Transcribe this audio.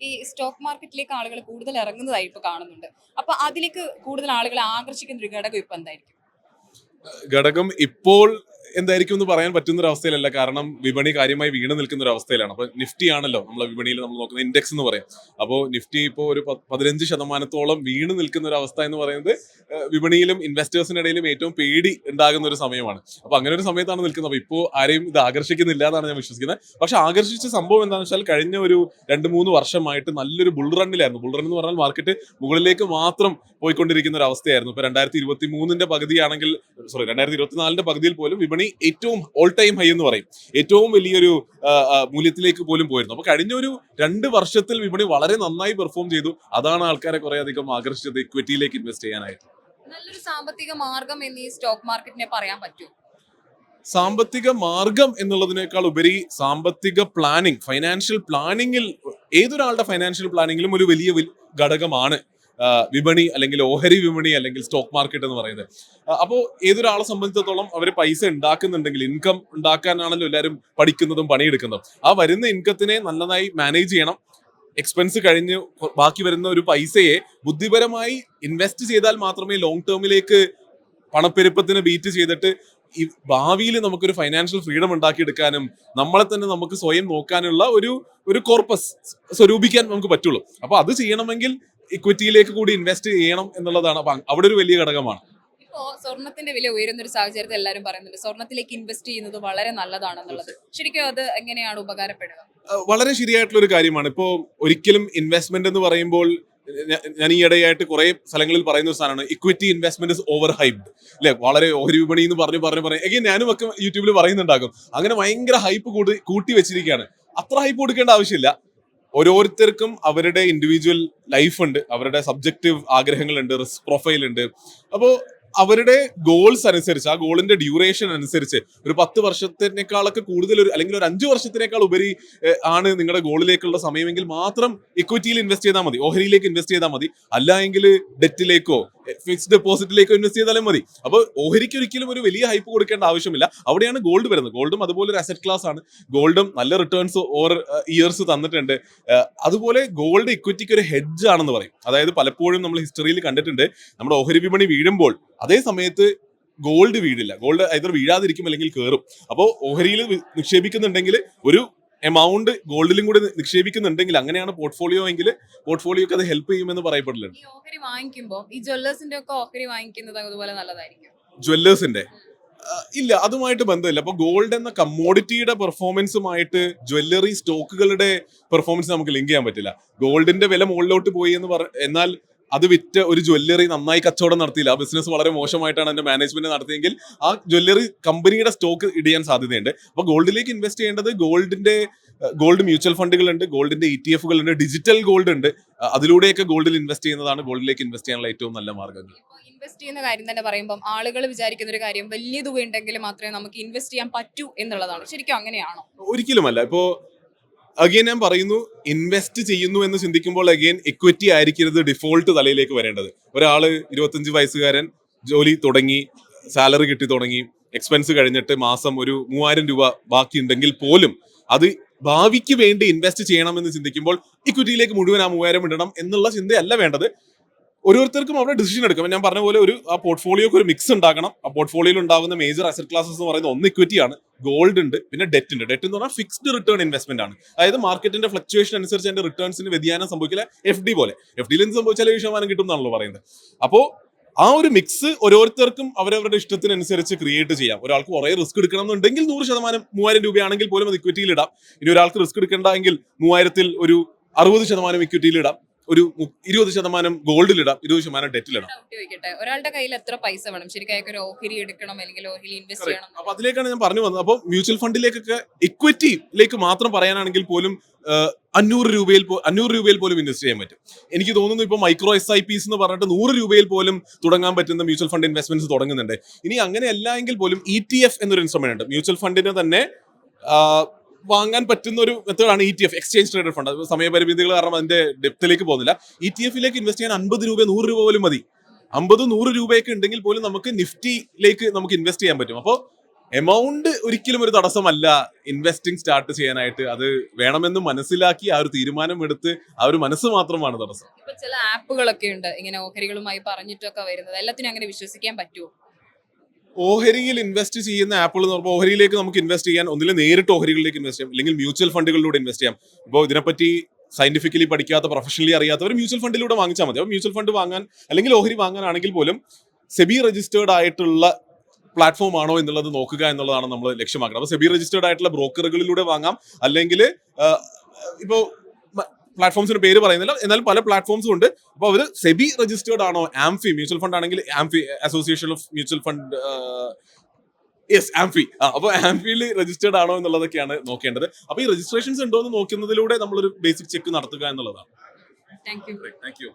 ഈ സ്റ്റോക്ക് മാർക്കറ്റിലേക്ക് ആളുകൾ കൂടുതൽ ഇറങ്ങുന്നതായി ഇപ്പോൾ കാണുന്നുണ്ട്. അപ്പൊ അതിലേക്ക് കൂടുതൽ ആളുകളെ ആകർഷിക്കുന്ന ഒരു ഘടകം ഇപ്പൊ എന്തായിരിക്കും? ഘടകം ഇപ്പോൾ എന്തായിരിക്കും എന്ന് പറയാൻ പറ്റുന്ന ഒരു അവസ്ഥയിലല്ല കാരണം വിപണി കാര്യമായി വീണ് നിൽക്കുന്ന ഒരു അവസ്ഥയിലാണ് അപ്പൊ നിഫ്റ്റി ആണല്ലോ നമ്മളെ വിപണിയിൽ നമ്മൾ നോക്കുന്ന ഇൻഡെക്സ് എന്ന് പറയും. അപ്പോൾ നിഫ്റ്റി ഇപ്പോൾ ഒരു പതിനഞ്ച് ശതമാനത്തോളം വീണ് നിൽക്കുന്ന ഒരു അവസ്ഥ എന്ന് പറയുന്നത് വിപണിയിലും വിപണിയിലും ഇൻവെസ്റ്റേഴ്സിനിടയിലും ഏറ്റവും പേടി ഉണ്ടാകുന്ന ഒരു സമയമാണ്. അപ്പൊ അങ്ങനെ ഒരു സമയത്താണ് നിൽക്കുന്നത്. അപ്പൊ ഇപ്പോൾ ആരെയും ഇത് ആകർഷിക്കുന്നില്ല എന്നാണ് ഞാൻ വിശ്വസിക്കുന്നത്. പക്ഷെ ആകർഷിച്ച സംഭവം എന്താണെന്ന് വെച്ചാൽ കഴിഞ്ഞ ഒരു രണ്ട് മൂന്ന് വർഷമായിട്ട് നല്ലൊരു ബുൾ റണ്ണിലായിരുന്നു ബുൾ റൺ എന്ന് പറഞ്ഞാൽ മാർക്കറ്റ് മുകളിലേക്ക് മാത്രം പോയിക്കൊണ്ടിരിക്കുന്ന ഒരു അവസ്ഥയായിരുന്നു ഇപ്പൊ രണ്ടായിരത്തി ഇരുപത്തി മൂന്നിന്റെ പകുതിയാണെങ്കിൽ സോറി രണ്ടായിരത്തി ഇരുപത്തിനാലിന്റെ പകുതിയിൽ പോലും വിപണി ഏറ്റവും ഓൾ ടൈം ഹൈ എന്ന് പറയും. ഏറ്റവും വലിയൊരു മൂല്യത്തിലേക്ക് പോലും പോയിരുന്നു. അപ്പൊ കഴിഞ്ഞ ഒരു രണ്ട് വർഷത്തിൽ വിപണി വളരെ നന്നായി പെർഫോം ചെയ്തു. അതാണ് ആൾക്കാരെ കുറെ അധികം ആകർഷിച്ചത് ഇക്വിറ്റിയിലേക്ക് ഇൻവെസ്റ്റ് ചെയ്യാനായിട്ട്. നല്ലൊരു സാമ്പത്തിക മാർഗം എന്ന് ഈ സ്റ്റോക്ക് മാർക്കറ്റിനെ പറയാൻ പറ്റുമോ സാമ്പത്തിക മാർഗം എന്നുള്ളതിനേക്കാൾ ഉപരി സാമ്പത്തിക പ്ലാനിങ് ഫൈനാൻഷ്യൽ പ്ലാനിങ്ങിൽ ഏതൊരാളുടെ ഫൈനാൻഷ്യൽ പ്ലാനിങ്ങിലും ഒരു വലിയ ഘടകമാണ്. വിപണി അല്ലെങ്കിൽ ഓഹരി വിപണി അല്ലെങ്കിൽ സ്റ്റോക്ക് മാർക്കറ്റ് എന്ന് പറയുന്നത്. അപ്പോൾ ഏതൊരാളെ സംബന്ധിച്ചിടത്തോളം അവർ പൈസ ഉണ്ടാക്കുന്നുണ്ടെങ്കിൽ ഇൻകം ഉണ്ടാക്കാനാണല്ലോ എല്ലാവരും പഠിക്കുന്നതും പണിയെടുക്കുന്നതും. ആ വരുന്ന ഇൻകത്തിനെ നല്ലതായി മാനേജ് ചെയ്യണം. എക്സ്പെൻസ് കഴിഞ്ഞ് ബാക്കി വരുന്ന ഒരു പൈസയെ ബുദ്ധിപരമായി ഇൻവെസ്റ്റ് ചെയ്താൽ മാത്രമേ ലോങ് ടേമിലേക്ക് പണപ്പെരുപ്പത്തിന് ബീറ്റ് ചെയ്തിട്ട് ഈ ഭാവിയിൽ നമുക്കൊരു ഫൈനാൻഷ്യൽ ഫ്രീഡം ഉണ്ടാക്കിയെടുക്കാനും നമ്മളെ തന്നെ നമുക്ക് സ്വയം നോക്കാനുള്ള ഒരു ഒരു കോർപ്പസ് സ്വരൂപിക്കാൻ നമുക്ക് പറ്റുള്ളൂ. അപ്പൊ അത് ചെയ്യണമെങ്കിൽ ഇക്വിറ്റിയിലേക്ക് കൂടി ഇൻവെസ്റ്റ് ചെയ്യണം എന്നുള്ളതാണ് അപ്പൊ അവിടെ ഒരു വലിയ ഘടകമാണ്. ഇപ്പോ സ്വർണത്തിന്റെ വില ഉയരുന്ന ഒരു സാഹചര്യത്തിൽ എല്ലാവരും പറയുന്നുണ്ട് സ്വർണത്തിലേക്ക് ഇൻവെസ്റ്റ് ചെയ്യുന്നത് വളരെ നല്ലതാണെന്നുള്ളത്. ശരിക്കും അത് എങ്ങനെയാണ് ഉപകാരപ്പെടുക? വളരെ ശരിയായിട്ടുള്ള ഒരു കാര്യമാണ്. ഇപ്പോ ഒരിക്കലും ഇൻവെസ്റ്റ്മെന്റ് എന്ന് പറയുമ്പോൾ ഞാൻ ഈ ഇടയായിട്ട് കുറെ സ്ഥലങ്ങളിൽ പറയുന്ന ഒരു സാധനമാണ് ഇക്വിറ്റി ഇൻവെസ്റ്റ്മെന്റ് ഓവർ ഹൈപ്ഡ് അല്ലെ വളരെ ഓഹരി വിപണി എന്ന് പറഞ്ഞു പറഞ്ഞു പറഞ്ഞു. എങ്കിൽ ഞാനും ഒക്കെ യൂട്യൂബിൽ പറയുന്നുണ്ടാകും. അങ്ങനെ ഭയങ്കര ഹൈപ്പ് കൂടി കൂട്ടി വെച്ചിരിക്കുകയാണ്. അത്ര ഹൈപ്പ് കൊടുക്കേണ്ട ആവശ്യമില്ല. ഓരോരുത്തർക്കും അവരുടെ ഇൻഡിവിജ്വൽ ലൈഫ് ഉണ്ട് അവരുടെ സബ്ജക്റ്റീവ് ആഗ്രഹങ്ങളുണ്ട് റിസ്ക് പ്രൊഫൈൽ ഉണ്ട്. അപ്പോൾ അവരുടെ ഗോൾസ് അനുസരിച്ച് ആ ഗോളിന്റെ ഡ്യൂറേഷൻ അനുസരിച്ച് ഒരു പത്ത് വർഷത്തിനേക്കാളൊക്കെ കൂടുതൽ ഒരു അല്ലെങ്കിൽ ഒരു അഞ്ച് വർഷത്തിനേക്കാൾ ഉപരി ആണ് നിങ്ങളുടെ ഗോളിലേക്കുള്ള സമയമെങ്കിൽ മാത്രം ഇക്വിറ്റിയിൽ ഇൻവെസ്റ്റ് ചെയ്താൽ മതി ഓഹരിയിലേക്ക് ഇൻവെസ്റ്റ് ചെയ്താൽ മതി. അല്ല എങ്കിൽ ഡെറ്റിലേക്കോ ഫിക്സ്ഡ് ഡെപ്പോസിറ്റിലേക്ക് ഇൻവെസ്റ്റ് ചെയ്താലും മതി. അപ്പോൾ ഓഹരിക്ക് ഒരിക്കലും ഒരു വലിയ ഹൈപ്പ് കൊടുക്കേണ്ട ആവശ്യമില്ല. അവിടെയാണ് ഗോൾഡ് വരുന്നത്. ഗോൾഡും അതുപോലെ ഒരു അസറ്റ് ക്ലാസ് ആണ്. ഗോൾഡും നല്ല റിട്ടേൺസ് ഓവർ ഇയേഴ്സ് തന്നിട്ടുണ്ട്. അതുപോലെ ഗോൾഡ് ഇക്വിറ്റിക്ക് ഒരു ഹെഡ്ജ് ആണെന്ന് പറയും. അതായത് പലപ്പോഴും നമ്മൾ ഹിസ്റ്ററിയിൽ കണ്ടിട്ടുണ്ട്. നമ്മുടെ ഓഹരി വിപണി വീഴുമ്പോൾ അതേ സമയത്ത് ഗോൾഡ് വീഴില്ല. ഗോൾഡ് either വീഴാതിരിക്കും അല്ലെങ്കിൽ കയറും അപ്പോൾ ഓഹരിയിൽ നിക്ഷേപിക്കുന്നുണ്ടെങ്കിൽ ഒരു എമൗണ്ട് ഗോൾഡിലും കൂടി നിക്ഷേപിക്കുന്നുണ്ടെങ്കിൽ അങ്ങനെയാണ് പോർട്ട്ഫോളിയോ എങ്കിൽ പോർട്ട്ഫോളിയോക്ക് അത് ഹെൽപ്പ് ചെയ്യുമെന്ന് പറയപ്പെടലുണ്ട് ഓഹരി വാങ്ങിക്കുമ്പോൾ ഈ ജ്വല്ലേഴ്സിന്റെ ഒക്കെ ഓഹരി വാങ്ങിക്കുന്നത് അതുപോലെ നല്ലതായിരിക്കും. ജ്വല്ലേഴ്സിന്റെ ഇല്ല അതുമായിട്ട് ബന്ധമില്ല. അപ്പൊ ഗോൾഡ് എന്ന കമ്മോഡിറ്റിയുടെ പെർഫോമൻസുമായിട്ട് ജ്വല്ലറി സ്റ്റോക്കുകളുടെ പെർഫോമൻസ് നമുക്ക് ലിങ്ക് ചെയ്യാൻ പറ്റില്ല. ഗോൾഡിന്റെ വില മുകളിലോട്ട് പോയി എന്ന് പറ എന്നാൽ അത് വിറ്റ് ഒരു ജ്വല്ലറി നന്നായി കച്ചവടം നടത്തിയില്ല. ആ ബിസിനസ് വളരെ മോശമായിട്ടാണ് അതിന്റെ മാനേജ്മെന്റ് നടത്തിയെങ്കിൽ ആ ജ്വല്ലറി കമ്പനിയുടെ സ്റ്റോക്ക് ഇടിയാൻ സാധ്യതയുണ്ട്. അപ്പൊ ഗോൾഡിലേക്ക് ഇൻവെസ്റ്റ് ചെയ്യേണ്ടത് ഗോൾഡിന്റെ ഗോൾഡ് മ്യൂച്വൽ ഫണ്ടുകളുണ്ട് ഗോൾഡിന്റെ ഇ ടി എഫുകൾ ഉണ്ട് ഡിജിറ്റൽ ഗോൾഡ് ഉണ്ട്. അതിലൂടെയൊക്കെ ഗോൾഡിൽ ഇൻവെസ്റ്റ് ചെയ്യുന്നതാണ് ഗോൾഡിലേക്ക് ഇൻവെസ്റ്റ് ചെയ്യാനുള്ള ഏറ്റവും നല്ല മാർഗങ്ങൾ. ഇൻവെസ്റ്റ് ചെയ്യുന്ന കാര്യം തന്നെ പറയുമ്പോൾ ആളുകൾ വിചാരിക്കുന്ന ഒരു കാര്യം വലിയ തുക ഉണ്ടെങ്കിൽ മാത്രമേ നമുക്ക് ഇൻവെസ്റ്റ് ചെയ്യാൻ പറ്റൂ എന്നുള്ളതാണ്. ശരിക്കും അങ്ങനെയാണോ? ഒരിക്കലുമല്ല. ഇപ്പോ അഗെയിൻ ഞാൻ പറയുന്നു ഇൻവെസ്റ്റ് ചെയ്യുന്നു എന്ന് ചിന്തിക്കുമ്പോൾ അഗെയിൻ എക്വിറ്റി ആയിരിക്കരുത് ഡിഫോൾട്ട് തലയിലേക്ക് വരേണ്ടത്. ഒരാൾ ഇരുപത്തഞ്ച് വയസ്സുകാരൻ ജോലി തുടങ്ങി സാലറി കിട്ടി തുടങ്ങി എക്സ്പെൻസ് കഴിഞ്ഞിട്ട് മാസം ഒരു മൂവായിരം രൂപ ബാക്കി ഉണ്ടെങ്കിൽ പോലും അത് ഭാവിക്ക് വേണ്ടി ഇൻവെസ്റ്റ് ചെയ്യണമെന്ന് ചിന്തിക്കുമ്പോൾ ഇക്വിറ്റിയിലേക്ക് മുഴുവൻ ആ മൂവായിരം ഇടണം എന്നുള്ള ചിന്തയല്ല വേണ്ടത്. ഓരോരുത്തർക്കും അവിടെ ഡിസിഷൻ എടുക്കാം. ഞാൻ പറഞ്ഞ പോലെ ഒരു ആ പോർട്ട്ഫോളിയോക്ക് ഒരു മിക്സ് ഉണ്ടാക്കണം ആ പോർട്ട്ഫോളിയോയിൽ ഉണ്ടാകുന്ന മേജർ അസറ്റ് ക്ലാസസ് എന്ന് പറയുന്നത് ഒന്ന് ഇക്വിറ്റി ആണ് ഗോൾഡ് ഉണ്ട് പിന്നെ ഡെറ്റ് ഉണ്ട്. ഡെറ്റ് എന്ന് പറഞ്ഞാൽ ഫിക്സ്ഡ് റിട്ടേൺ ഇൻവെസ്റ്റ്മെന്റ് ആണ്. അതായത് മാർക്കറ്റിന്റെ ഫ്ലക്ച്വേഷൻ അനുസരിച്ച് അതിന്റെ റിട്ടേൺസിന് വ്യതിയാനം സംഭവിക്കില്ല. എഫ് ഡി പോലെ. എഫ് ഡിയിൽ നിന്ന് സംഭവിച്ചാൽ ഏഴ് ശതമാനം കിട്ടും എന്നാണല്ലോ പറയുന്നത്. അപ്പോൾ ആ ഒരു മിക്സ് ഓരോരുത്തർക്കും അവരവരുടെ ഇഷ്ടത്തിനനുസരിച്ച് ക്രിയേറ്റ് ചെയ്യാം. ഒരാൾക്ക് കുറേ റിസ്ക് എടുക്കണം എന്നുണ്ടെങ്കിൽ നൂറ് ശതമാനം മൂവായിരം രൂപയാണെങ്കിൽ പോലും അത് ഇക്വിറ്റിയിൽ ഇടാം. ഇനി ഒരാൾക്ക് റിസ്ക് എടുക്കണ്ടെങ്കിൽ മൂവായിരത്തിൽ ഒരു അറുപത് ശതമാനം ഇക്വിറ്റിയിൽ ഇടാം. ഒരു ഇരുപത് ശതമാനം ഗോൾഡിൽ ഇടാം ഇരുപത് ശതമാനം ഡെറ്റിൽ ഇടാം ഡൗട്ട് ചോദിക്കട്ടെ ഒരാളുടെ കയ്യിൽ എത്ര പൈസ വേണം? ശരിക്കും അയാൾക്ക് ഒരു ഓഹരി എടുക്കണം അല്ലെങ്കിൽ ഓഹരി ഇൻവെസ്റ്റ് ചെയ്യണം. അപ്പൊ അതിലേക്കാണ് ഞാൻ പറഞ്ഞു വന്നത്. അപ്പോൾ മ്യൂച്വൽ ഫണ്ടിലേക്കൊക്കെ ഇക്വിറ്റിയിലേക്ക് മാത്രം പറയാനാണെങ്കിൽ പോലും അഞ്ഞൂറ് രൂപയിൽ അഞ്ഞൂറ് രൂപയിൽ പോലും ഇൻവെസ്റ്റ് ചെയ്യാൻ പറ്റും. എനിക്ക് തോന്നുന്നു ഇപ്പൊ മൈക്രോ എസ് ഐ പിസ് എന്ന് പറഞ്ഞിട്ട് നൂറ് രൂപയിൽ പോലും തുടങ്ങാൻ പറ്റുന്ന മ്യൂച്വൽ ഫണ്ട് ഇൻവെസ്റ്റ്മെന്റ്സ് തുടങ്ങുന്നുണ്ട്. ഇനി അങ്ങനെയല്ല എങ്കിൽ പോലും ഇ ടി എഫ് എന്നൊരു ഇൻസ്ട്രുമെന്റ് ഉണ്ട്. മ്യൂച്വൽ ഫണ്ടിന് തന്നെ വാങ്ങാൻ പറ്റുന്ന ഒരു മെത്തേഡാണ് E T F exchange traded fund അത് സമയപരിമിതികൾ കാരണം അതിന്റെ ഡെപ്തിലേക്ക് പോകുന്നില്ല. ഇ ടി എഫിലേക്ക് ഇൻവെസ്റ്റ് ചെയ്യാൻ അൻപത് രൂപ നൂറ് രൂപ പോലും മതി. അമ്പത് നൂറ് രൂപയൊക്കെ ഉണ്ടെങ്കിൽ പോലും നമുക്ക് നിഫ്റ്റിയിലേക്ക് നമുക്ക് ഇൻവെസ്റ്റ് ചെയ്യാൻ പറ്റും. അപ്പോൾ എമൗണ്ട് ഒരിക്കലും ഒരു തടസ്സമല്ല ഇൻവെസ്റ്റിംഗ് സ്റ്റാർട്ട് ചെയ്യാനായിട്ട്. അത് വേണമെന്ന് മനസ്സിലാക്കി ആ ഒരു തീരുമാനം എടുത്ത് ആ ഒരു മനസ്സ് മാത്രമാണ് തടസ്സം. ചില ആപ്പുകളൊക്കെ ഉണ്ട്. ഇങ്ങനെ ഓഹരികളുമായി പറഞ്ഞിട്ടൊക്കെ വരുന്നത്. എല്ലാത്തിനും അങ്ങനെ വിശ്വസിക്കാൻ പറ്റുമോ ഓഹരിയിൽ ഇൻവെസ്റ്റ് ചെയ്യുന്ന ആപ്പുകൾ എന്ന് പറയുമ്പോൾ ഓഹരിയിലേക്ക് നമുക്ക് ഇൻവെസ്റ്റ് ചെയ്യാൻ ഒന്നിലെ നേരിട്ട് ഓഹരികളിലേക്ക് ഇൻവെസ്റ്റ് ചെയ്യാം. അല്ലെങ്കിൽ മ്യൂച്വൽ ഫണ്ടുകളിലൂടെ ഇൻവെസ്റ്റ് ചെയ്യാം. ഇപ്പോൾ ഇതിനെപ്പറ്റി സയന്റിഫിക്കലി പഠിക്കാത്ത പ്രൊഫഷണലി അറിയാത്തവർ മ്യൂച്വൽ ഫണ്ടിലൂടെ വാങ്ങിച്ചാൽ മതി. അപ്പോൾ മ്യൂച്വൽ ഫണ്ട് വാങ്ങാൻ അല്ലെങ്കിൽ ഓഹരി വാങ്ങാനാണെങ്കിൽ പോലും സെബി രജിസ്റ്റേർഡ് ആയിട്ടുള്ള പ്ലാറ്റ്ഫോം ആണോ എന്നുള്ളത് നോക്കുക എന്നുള്ളതാണ് നമ്മൾ ലക്ഷ്യമാക്കുന്നത്. അപ്പോൾ സെബി രജിസ്റ്റേർഡ് ആയിട്ടുള്ള ബ്രോക്കറുകളിലൂടെ വാങ്ങാം. അല്ലെങ്കിൽ ഇപ്പോൾ പ്ലാറ്റ്ഫോംസിന് പേര് പറയുന്നില്ല. എന്നാൽ പല പ്ലാറ്റ്ഫോംസും ഉണ്ട്. അപ്പോൾ അവർ സെബി രജിസ്റ്റേർഡ് ആണോ? ആംഫി മ്യൂച്വൽ ഫണ്ട് ആണെങ്കിൽ AMFI association of mutual fund yes AMFI. അപ്പോൾ ആംഫിയിൽ രജിസ്റ്റേർഡ് ആണോ എന്നുള്ളതൊക്കെയാണ് നോക്കേണ്ടത്. അപ്പോൾ ഈ രജിസ്ട്രേഷൻസ് ഉണ്ടോ എന്ന് നോക്കുന്നതിലൂടെ നമ്മളൊരു ബേസിക് ചെക്ക് നടത്തുക എന്നുള്ളതാണ്. Thank you